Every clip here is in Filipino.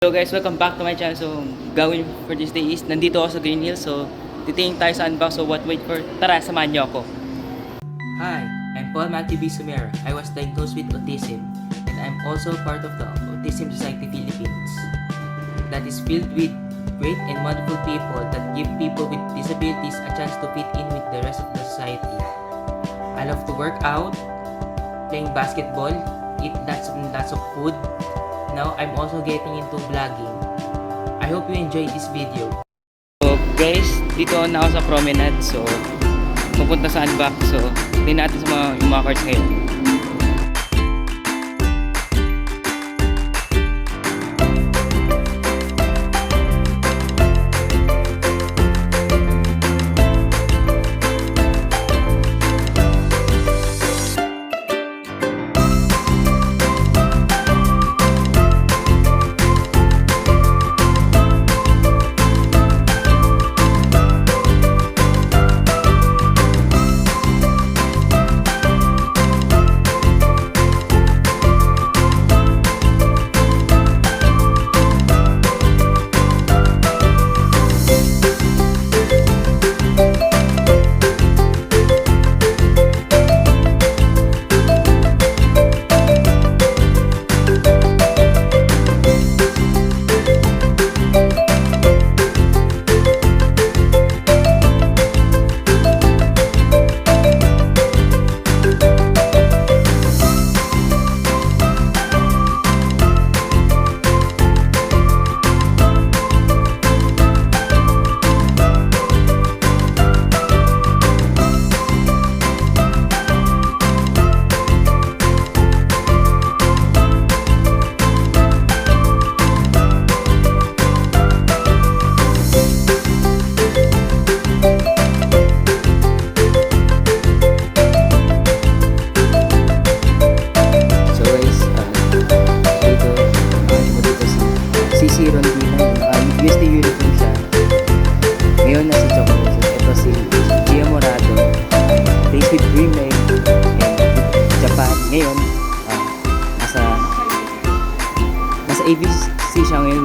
Hello guys, welcome back to my channel. So, gawin for this day is, nandito ako sa Green Hills. So, titingin tayo sa unbox. So, what wait for? Tara, samahan niyo ako. Hi, I'm Paul Matthew B. Sumera. I was diagnosed with autism. And I'm also part of the Autism Society Philippines. That is filled with great and wonderful people that give people with disabilities a chance to fit in with the rest of the society. I love to work out, playing basketball, eat lots and lots of food, Now, I'm also getting into vlogging. I hope you enjoy this video. So, guys, dito na ako sa promenade. So, pupunta sa unbox. So, tingnan natin sa mga, yung mga cards ngayon.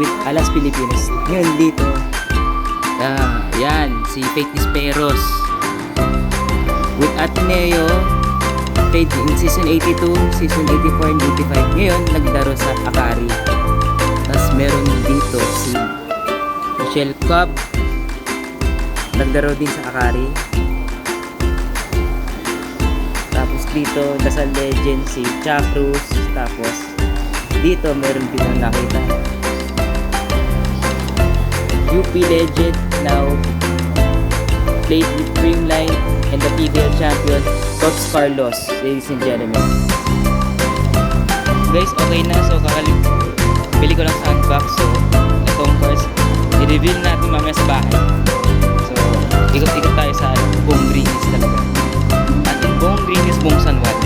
With Alas Pilipinas. Ngayon dito, ah, yan, si Faith Disperos. With Ateneo, played in season 82, season 84, and 85. Ngayon, naglaro sa Akari. Tapos meron dito si Michelle Cobb. Naglaro din sa Akari. Tapos dito, Dasal Legend si Chuck Cruz. Tapos dito, meron din nakita. UP Legend now played with Dreamline and the PBL champion, Coach Carlos, ladies and gentlemen. Guys, okay na. So, kakalip. Bili ko lang sa unbox. So, itong course, i-reveal natin mamaya sa bahay. So, ikot-ikot tayo sa ano, buong Greenies talaga. At yung buong Greenies, buong San Juan.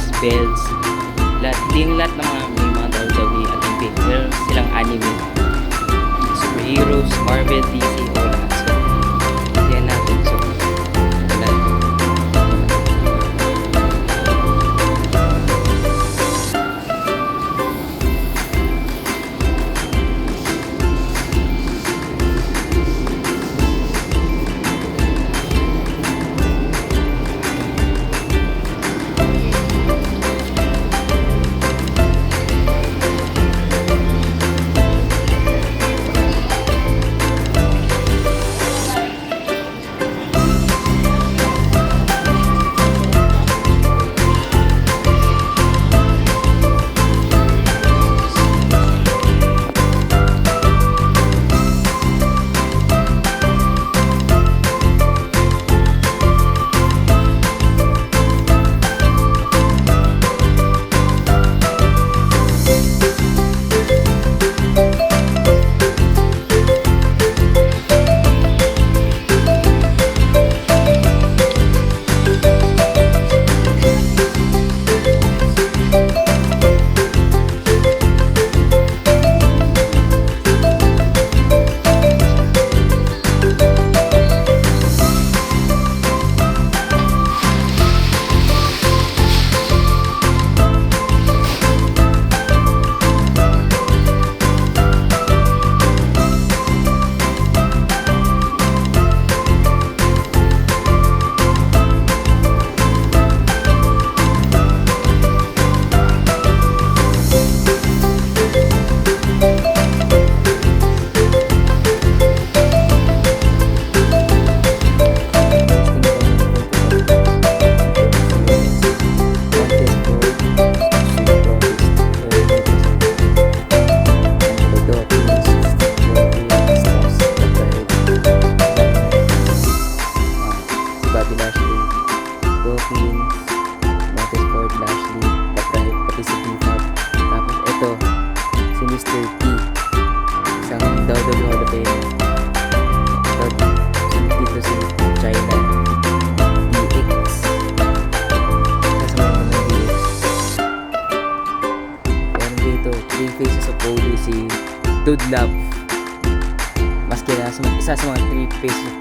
Toys, belts, lahat, din lahat ng mga may mga WWE at. Meron silang anime, superheroes, Marvel, DC, o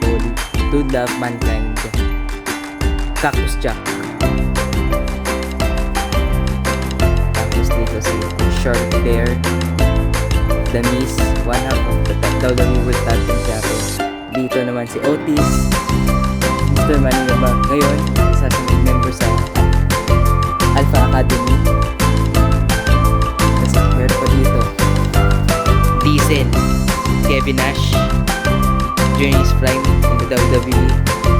Holy, Dude Love, Mankind, Cactus Jack. Tapos dito si Short Bear, The Miss, one half of the WWE World Tag Team Champion. Dito naman si Otis, Mr. Manila ba? Ngayon, isa sa member sa Alpha Academy. Kasi meron pa dito. Diesel, Kevin Nash, his prime in the WWE.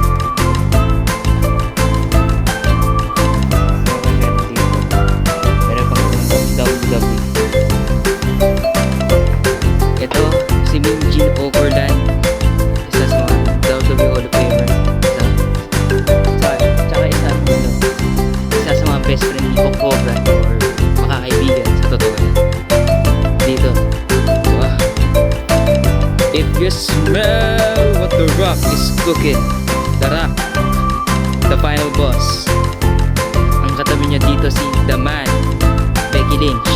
Lynch.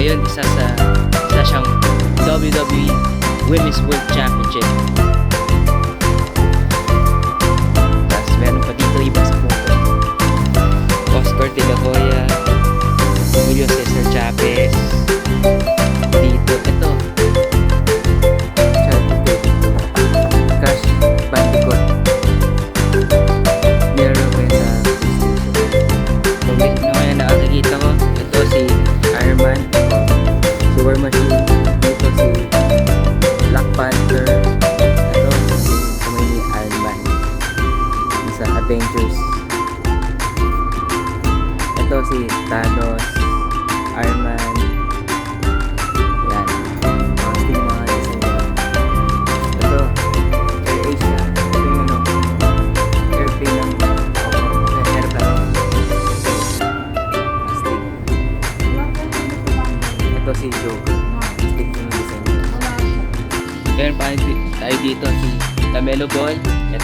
Ngayon, isa sa isa siyang WWE Women's World Championship. Tapos meron pa dito iba sa punto. Oscar De La Hoya, Julio Cesar Chavez.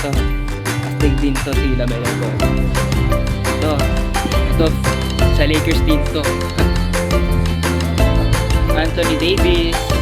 Ito. Astig din to si Lamelo Ball. Ito. Ito. Sa Lakers din to. Anthony Davis.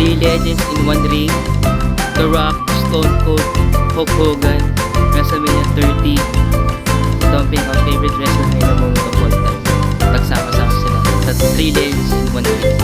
Three legends in one ring. The Rock, Stone Cold, Hulk Hogan, WrestleMania 30. Dumping ang favorite WrestleMania moment of all time. Nagsama-sama sila sa three legends in one ring.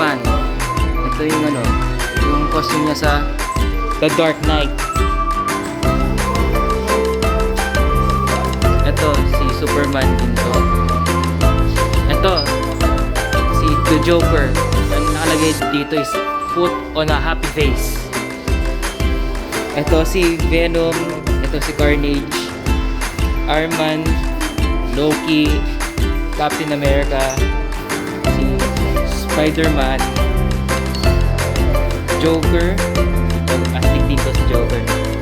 naman. Ito yung ano, yung costume niya sa The Dark Knight. Ito, si Superman din to. Ito, si The Joker. Ang nakalagay dito is put on a happy face. Ito si Venom, ito si Carnage, Arman, Loki, Captain America, Spider-Man, Joker, at dito sa Joker.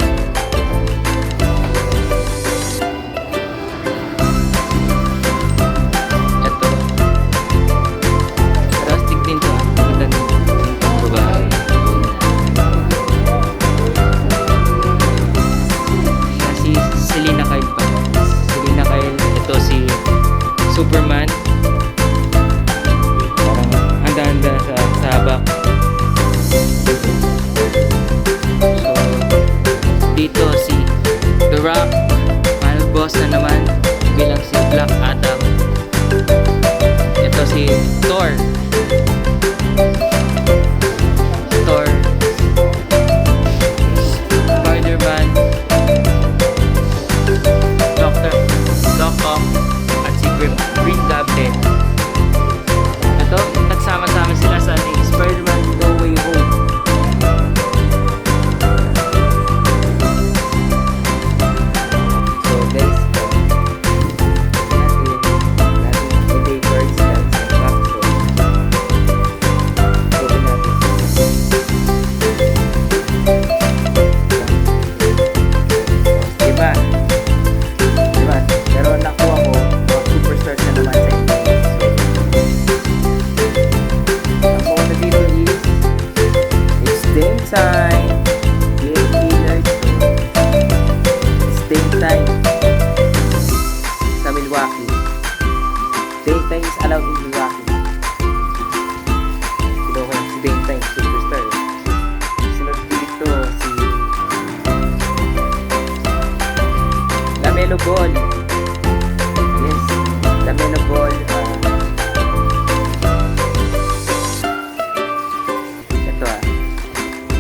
allowed in Iraqi. Ito ko si Dame Time, superstar. Sunod ko dito si Lamelo Ball. Yes, Lamelo Ball. Uh, ito ah.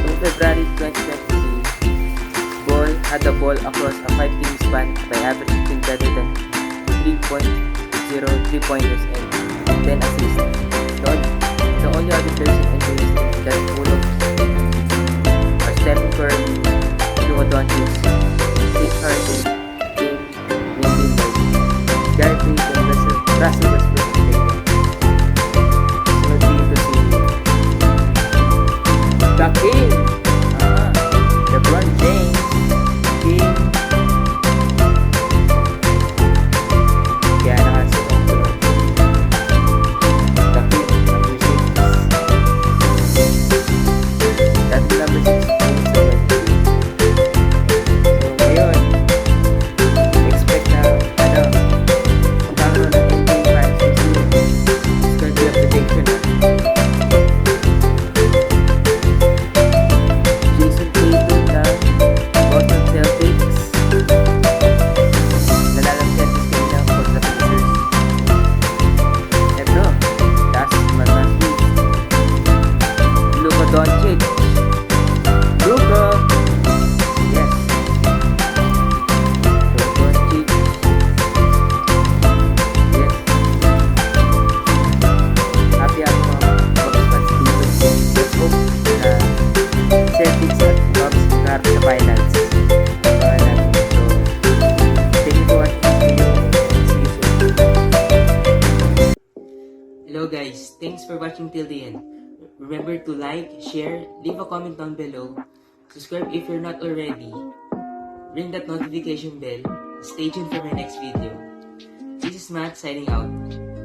Noong February 2023, Ball had the ball across a 5-game span by averaging better than 3.0 3 pointers then assist. The, the only other person Remember to like, share, leave a comment down below, subscribe if you're not already, ring that notification bell, stay tuned for my next video. This is Matt signing out.